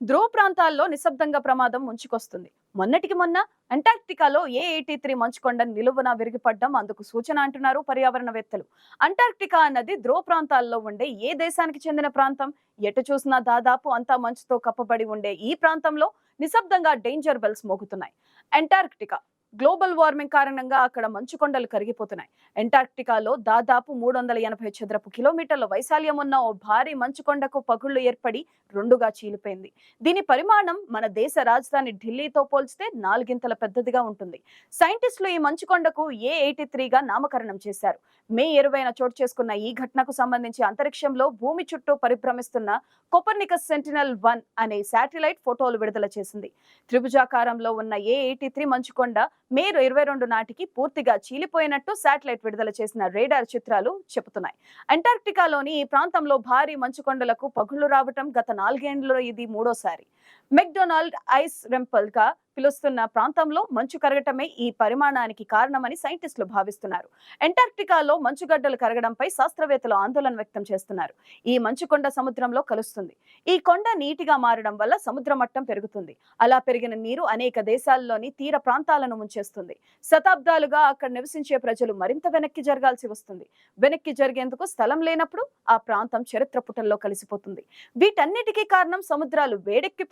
ధ్రువ ప్రాంతాల్లో నిశ్శబ్దంగా ప్రమాదం ముంచుకొస్తుంది. మొన్నటికి మొన్న అంటార్క్టికాలో ఏ ఎయిటీ త్రీ మంచుకొండ నిలువున విరిగిపడ్డం అందుకు సూచన అంటున్నారు పర్యావరణవేత్తలు. అంటార్క్టికా అన్నది ధ్రువ ప్రాంతాల్లో ఉండే ఏ దేశానికి చెందిన ప్రాంతం? ఎటు చూసినా దాదాపు అంతా మంచుతో కప్పబడి ఉండే ఈ ప్రాంతంలో నిశ్శబ్దంగా డేంజర్ బెల్స్ మోగుతున్నాయి. అంటార్క్టికా గ్లోబల్ వార్మింగ్ కారణంగా అక్కడ మంచు కొండలు కరిగిపోతున్నాయి. అంటార్క్టికాలో దాదాపు మూడు వందల ఎనభై చదరపు కిలోమీటర్ల వైశాల్యం ఉన్న ఓ భారీ మంచు కొండకు పగుళ్ళు ఏర్పడి రెండుగా చీలిపోయింది. దీని పరిమాణం మన దేశ రాజధాని ఢిల్లీతో పోల్చితే నాలుగింతల పెద్దదిగా ఉంటుంది. సైంటిస్టులు ఈ మంచు కొండకు ఏ ఎయిటీ త్రీగా నామకరణం చేశారు. మే ఇరవైన చోటు చేసుకున్న ఈ ఘటనకు సంబంధించి అంతరిక్షంలో భూమి చుట్టూ పరిభ్రమిస్తున్న కొపర్నికస్ సెంటినల్ వన్ అనే శాటిలైట్ ఫోటోలు విడుదల చేసింది. త్రిభుజాకారంలో ఉన్న ఏ ఎయిటీ త్రీ మంచుకొండ మే ఇరవై రెండు నాటికి పూర్తిగా చీలిపోయినట్టు శాటిలైట్ విడుదల చేసిన రేడార్ చిత్రాలు చెబుతున్నాయి. అంటార్క్టికాలోని ఈ ప్రాంతంలో భారీ మంచుకొండలకు పగుళ్ళు రావటం గత నాలుగేండ్లలో ఇది మూడోసారి. మెక్డొనాల్డ్ ఐస్ రెంపల్గా పిలుస్తున్న ప్రాంతంలో మంచు కరగటమే ఈ పరిమాణానికి కారణమని సైంటిస్టులు భావిస్తున్నారు. అంటార్క్టికాలో మంచుగడ్డలు కరగడంపై శాస్త్రవేత్తలు ఆందోళన వ్యక్తం చేస్తున్నారు. ఈ మంచుకొండ సముద్రంలో కలుస్తుంది. ఈ కొండ నీటిగా మారడం వల్ల సముద్ర మట్టం పెరుగుతుంది. అలా పెరిగిన నీరు అనేక దేశాల్లోని తీర ప్రాంతాలను ముంచేస్తుంది. శతాబ్దాలుగా అక్కడ నివసించే ప్రజలు మరింత వెనక్కి జరగాల్సి వస్తుంది. వెనక్కి జరిగేందుకు స్థలం లేనప్పుడు ఆ ప్రాంతం చరిత్ర పుటల్లో కలిసిపోతుంది. వీటన్నిటికీ కారణం సముద్రాలు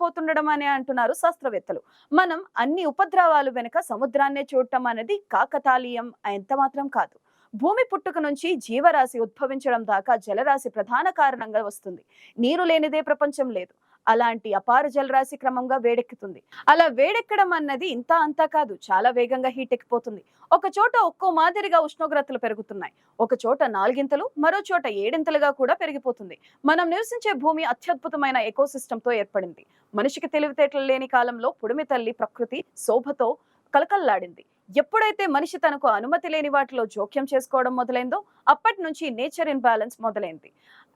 వేడెక్కిపోతుండడం అని అంటున్నారు శాస్త్రవేత్తలు. మనం అన్ని ఉపద్రవాలు వెనుక సముద్రాన్నే చూడటం అనేది కాకతాళీయం ఎంత మాత్రం కాదు. భూమి పుట్టుక నుంచి జీవరాశి ఉద్భవించడం దాకా జలరాశి ప్రధాన కారణంగా వస్తుంది. నీరు లేనిదే ప్రపంచం లేదు. అలాంటి అపార జలరాశి క్రమంగా వేడెక్కుతుంది. అలా వేడెక్కడం అన్నది ఇంత అంతా కాదు చాలా వేగంగా హీట్ ఎక్కిపోతుంది. ఒక చోట ఒక్కో మాదిరిగా ఉష్ణోగ్రతలు పెరుగుతున్నాయి. ఒక చోట నాలుగింతలు మరో చోట ఏడింతలుగా కూడా పెరిగిపోతుంది. మనం నివసించే భూమి అత్యద్భుతమైన ఎకోసిస్టంతో ఏర్పడింది. మనిషికి తెలివితేటలు లేని కాలంలో పుడిమి తల్లి ప్రకృతి శోభతో కలకల్లాడింది. ఎప్పుడైతే మనిషి తనకు అనుమతి లేని వాటిలో జోక్యం చేసుకోవడం మొదలైందో అప్పటి నుంచి నేచర్ ఇన్ బ్యాలెన్స్ మొదలైంది.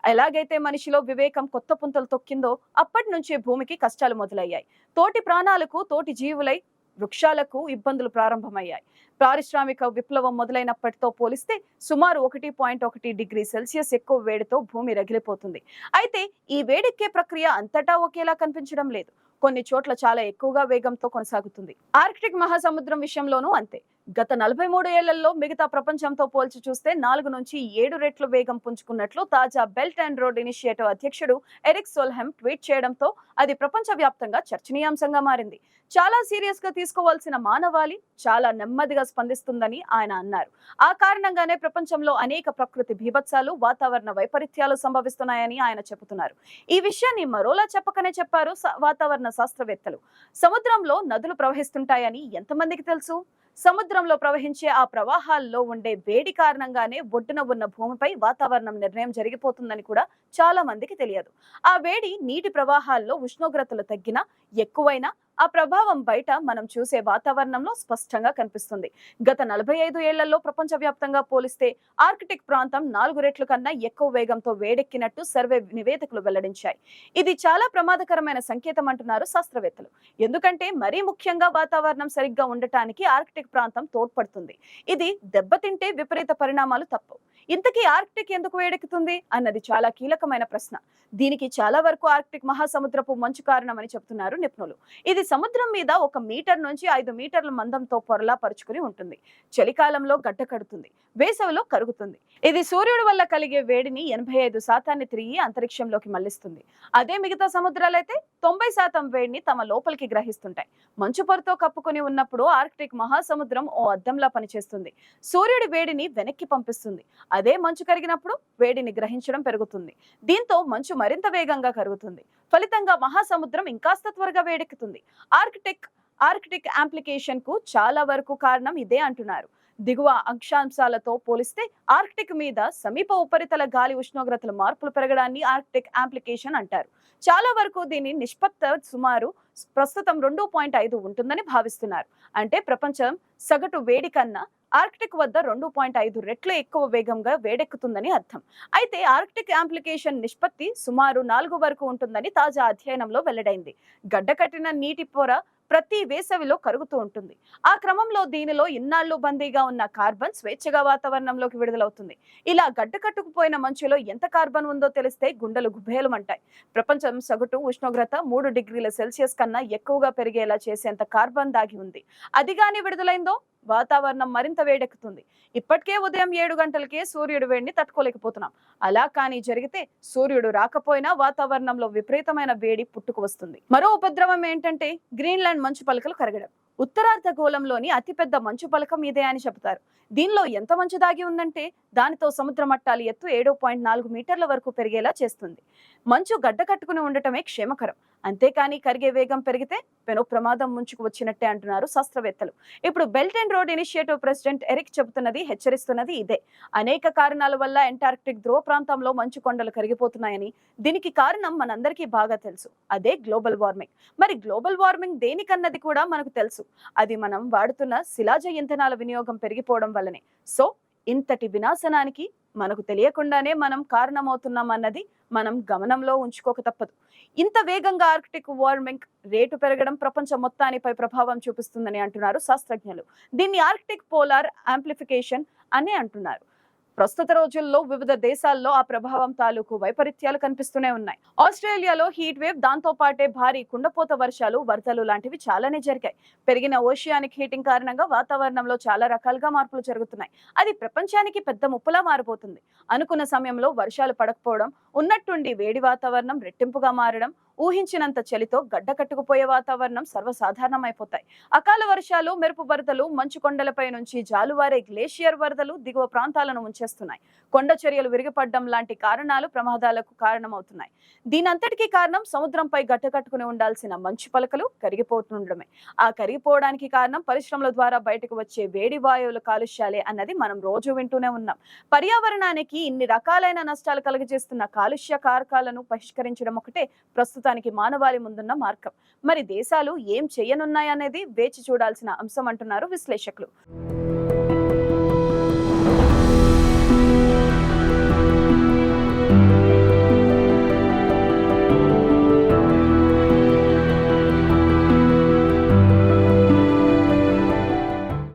ఎలాగైతే మనిషిలో వివేకం కొత్త పుంతలు తొక్కిందో అప్పటి నుంచే భూమికి కష్టాలు మొదలయ్యాయి. తోటి ప్రాణాలకు తోటి జీవులై వృక్షాలకు ఇబ్బందులు ప్రారంభమయ్యాయి. పారిశ్రామిక విప్లవం మొదలైనప్పటితో పోలిస్తే సుమారు ఒకటి పాయింట్ ఒకటి డిగ్రీ సెల్సియస్ ఎక్కువ వేడితో భూమి రగిలిపోతుంది. అయితే ఈ వేడెక్కే ప్రక్రియ అంతటా ఒకేలా కనిపించడం లేదు. కొన్ని చోట్ల చాలా ఎక్కువగా వేగంతో కొనసాగుతుంది. ఆర్కిటిక్ మహాసముద్రం విషయంలోనూ అంతే. గత నలభై మూడు ఏళ్ళలో మిగతా ప్రపంచంతో పోల్చి చూస్తే నాలుగు నుంచి ఏడు రెట్లు వేగం పుంజుకున్నట్లు తాజా బెల్ట్ అండ్ రోడ్ ఇనిషియేటివ్ అధ్యక్షుడు ఎరిక్ సోల్హెమ్ ట్వీట్ చేయడంతో అది ప్రపంచవ్యాప్తంగా చర్చనీయాంశంగా మారింది. చాలా సీరియస్గా తీసుకోవాల్సిన మానవాళి చాలా నెమ్మదిగా స్పందిస్తుందని ఆయన అన్నారు. ఆ కారణంగానే ప్రపంచంలో అనేక ప్రకృతి బీభత్సాలు వాతావరణ వైపరీత్యాలు సంభవిస్తున్నాయని ఆయన చెబుతున్నారు. ఈ విషయాన్ని మరోలా చెప్పకనే చెప్పారు వాతావరణ శాస్త్రవేత్తలు. సముద్రంలో నదులు ప్రవహిస్తుంటాయని ఎంతమందికి తెలుసు? సముద్రంలో ప్రవహించే ఆ ప్రవాహాల్లో ఉండే వేడి కారణంగానే ఒడ్డున ఉన్న భూమిపై వాతావరణం నిర్ణయం జరిగిపోతుందని కూడా చాలా మందికి తెలియదు. ఆ వేడి నీటి ప్రవాహాల్లో ఉష్ణోగ్రతలు తగ్గినా ఎక్కువైనా ఆ ప్రభావం బయట మనం చూసే వాతావరణంలో స్పష్టంగా కనిపిస్తుంది. గత నలభై ఐదు ఏళ్ళలో ప్రపంచవ్యాప్తంగా పోలిస్తే ఆర్కిటిక్ ప్రాంతం నాలుగు రెట్ల కన్నా ఎక్కువ వేగంతో వేడెక్కినట్టు సర్వే నివేదికలు వెల్లడించాయి. ఇది చాలా ప్రమాదకరమైన సంకేతం అంటున్నారు శాస్త్రవేత్తలు. ఎందుకంటే మరీ ముఖ్యంగా వాతావరణం సరిగ్గా ఉండటానికి ఆర్కిటిక్ ప్రాంతం తోడ్పడుతుంది. ఇది దెబ్బతింటే విపరీత పరిణామాలు తప్పవు. ఇంతకీ ఆర్కిటిక్ ఎందుకు వేడెక్కుతుంది? అన్నది చాలా కీలకమైన ప్రశ్న. దీనికి చాలా వరకు ఆర్కిటిక్ మహాసముద్రపు మంచు కారణమని చెబుతున్నారు నిపుణులు ఇది సముద్రం మీద ఒక మీటర్ నుంచి ఐదు మీటర్ల మందంతో పొరలా పరుచుకుని ఉంటుంది. చలికాలంలో గడ్డ కడుతుంది. వేసవిలో కరుగుతుంది. ఇది సూర్యుడి వల్ల కలిగే వేడిని ఎనభై ఐదు శాతాన్ని తిరిగి అంతరిక్షంలోకి మళ్ళిస్తుంది అదే మిగతా సముద్రాలైతే తొంభై శాతం వేడిని తమ లోపలికి గ్రహిస్తుంటాయి. మంచు పొరతో కప్పుకొని ఉన్నప్పుడు ఆర్కిటిక్ మహాసముద్రం ఓ అద్దంలా పనిచేస్తుంది. సూర్యుడి వేడిని వెనక్కి పంపిస్తుంది. అదే మంచు కరిగినప్పుడు వేడిని గ్రహించడం పెరుగుతుంది. దీంతో మంచు మరింత వేగంగా కరుగుతుంది. ఫలితంగా మహాసముద్రం ఇంకాస్త త్వరగా వేడెక్కుతుంది. ఆర్కిటెక్ ఆర్కిటిక్ అప్లికేషన్కు చాలా వరకు కారణం ఇదే అంటున్నారు. దిగువ అక్షాంశాలతో పోలిస్తే ఆర్కిటిక్ మీద సమీప ఉపరితల గాలి ఉష్ణోగ్రతల మార్పులు పెరగడాన్ని ఆర్కిటిక్ అప్లికేషన్ అంటారు. చాలా వరకు దీని నిష్పత్త సుమారు ప్రస్తుతం రెండు పాయింట్ ఐదు ఉంటుందని భావిస్తున్నారు. అంటే ప్రపంచం సగటు వేడి కన్నా ఆర్కిటిక్ వద్ద రెండు పాయింట్ ఐదు రెట్లు ఎక్కువ వేగంగా వేడెక్కుతుందని అర్థం. అయితే ఆర్కిటిక్ అప్లికేషన్ నిష్పత్తి సుమారు నాలుగు వరకు ఉంటుందని తాజా అధ్యయనంలో వెల్లడైంది. గడ్డకట్టిన నీటి పొర ప్రతి వేసవిలో కరుగుతూ ఉంటుంది. ఆ క్రమంలో దీనిలో ఇన్నాళ్ళు బందీగా ఉన్న కార్బన్ స్వేచ్ఛగా వాతావరణంలోకి విడుదలవుతుంది. ఇలా గడ్డకట్టుకుపోయిన మంచులో ఎంత కార్బన్ ఉందో తెలిస్తే గుండెలు గుబేలమంటాయి. ప్రపంచం సగటు ఉష్ణోగ్రత మూడు డిగ్రీల సెల్సియస్ కన్నా ఎక్కువగా పెరిగేలా చేసేంత కార్బన్ దాగి ఉంది. అదిగాని విడుదలైందో? వాతావరణం మరింత వేడెక్కుతుంది. ఇప్పటికే ఉదయం ఏడు గంటలకే సూర్యుడు వేడిని తట్టుకోలేకపోతున్నాం. అలా కానీ జరిగితే సూర్యుడు రాకపోయినా వాతావరణంలో విపరీతమైన వేడి పుట్టుకు వస్తుంది. మరో ఉపద్రవం ఏంటంటే గ్రీన్లాండ్ మంచు పలకలు కరగడం. ఉత్తరార్ధగోళంలోని అతిపెద్ద మంచు పలకం ఇదే అని చెబుతారు. దీనిలో ఎంత మంచు దాగి ఉందంటే దానితో సముద్ర మట్టాలు ఎత్తు ఏడు పాయింట్ నాలుగు మీటర్ల వరకు పెరిగేలా చేస్తుంది. మంచు గడ్డ కట్టుకుని ఉండటమే క్షేమకరం. అంతేకాని కరిగే వేగం పెరిగితే పెను ప్రమాదం ముంచుకు వచ్చినట్టే అంటున్నారు శాస్త్రవేత్తలు. ఇప్పుడు Belt and Road Initiative president Erik చెబుతున్నది హెచ్చరిస్తున్నది ఇదే. అనేక కారణాల వల్ల అంటార్క్టిక్ ధ్రువ ప్రాంతంలో మంచు కొండలు కరిగిపోతున్నాయని దీనికి కారణం మనందరికీ బాగా తెలుసు. అదే గ్లోబల్ వార్మింగ్. మరి గ్లోబల్ వార్మింగ్ దేనికన్నది కూడా మనకు తెలుసు. అది మనం వాడుతున్న శిలాజ ఇంధనాల వినియోగం పెరిగిపోవడం వల్లనే. సో ఇంతటి వినాశనానికి మనకు తెలియకుండానే మనం కారణమవుతున్నాం అన్నది మనం గమనంలో ఉంచుకోక తప్పదు. ఇంత వేగంగా ఆర్కిటిక్ వార్మింగ్ రేటు పెరగడం ప్రపంచం మొత్తానిపై ప్రభావం చూపిస్తుందని అంటున్నారు శాస్త్రజ్ఞులు. దీన్ని ఆర్కిటిక్ పోలార్ ఆంప్లిఫికేషన్ అని అంటున్నారు. ప్రస్తుత రోజుల్లో వివిధ దేశాల్లో ఆ ప్రభావం తాలూకు వైపరీత్యాలు కనిపిస్తూనే ఉన్నాయి. ఆస్ట్రేలియాలో హీట్ వేవ్ దాంతో పాటే భారీ కుండపోత వర్షాలు వరదలు లాంటివి చాలానే జరిగాయి. పెరిగిన ఓషియానిక్ హీటింగ్ కారణంగా వాతావరణంలో చాలా రకాలుగా మార్పులు జరుగుతున్నాయి. అది ప్రపంచానికి పెద్ద ముప్పులా మారిపోతుంది. అనుకున్న సమయంలో వర్షాలు పడకపోవడం ఉన్నట్టుండి వేడి వాతావరణం రెట్టింపుగా మారడం ఊహించినంత చలితో గడ్డ కట్టుకుపోయే వాతావరణం సర్వసాధారణమైపోతాయి. అకాల వర్షాలు మెరుపు వరదలు మంచు కొండలపై నుంచి జాలువారే గ్లేషియర్ వరదలు దిగువ ప్రాంతాలను ముంచేస్తున్నాయి. కొండ చర్యలు విరిగిపడడం లాంటి కారణాలు ప్రమాదాలకు కారణమవుతున్నాయి. దీనంతటికీ కారణం సముద్రంపై గడ్డ కట్టుకుని ఉండాల్సిన మంచు పలకలు కరిగిపోతుండడమే. ఆ కరిగిపోవడానికి కారణం పరిశ్రమల ద్వారా బయటకు వచ్చే వేడి వాయువుల కాలుష్యాలే అన్నది మనం రోజు వింటూనే ఉన్నాం. పర్యావరణానికి ఇన్ని రకాలైన నష్టాలు కలుగజేస్తున్న కాలుష్య కారకాలను పరిష్కరించడం ఒకటే ప్రస్తుతానికి మానవాళి ముందున్న మార్గం. మరి దేశాలు ఏం చేయనున్నాయనేది వేచి చూడాల్సిన అంశం అంటున్నారు విశ్లేషకులు.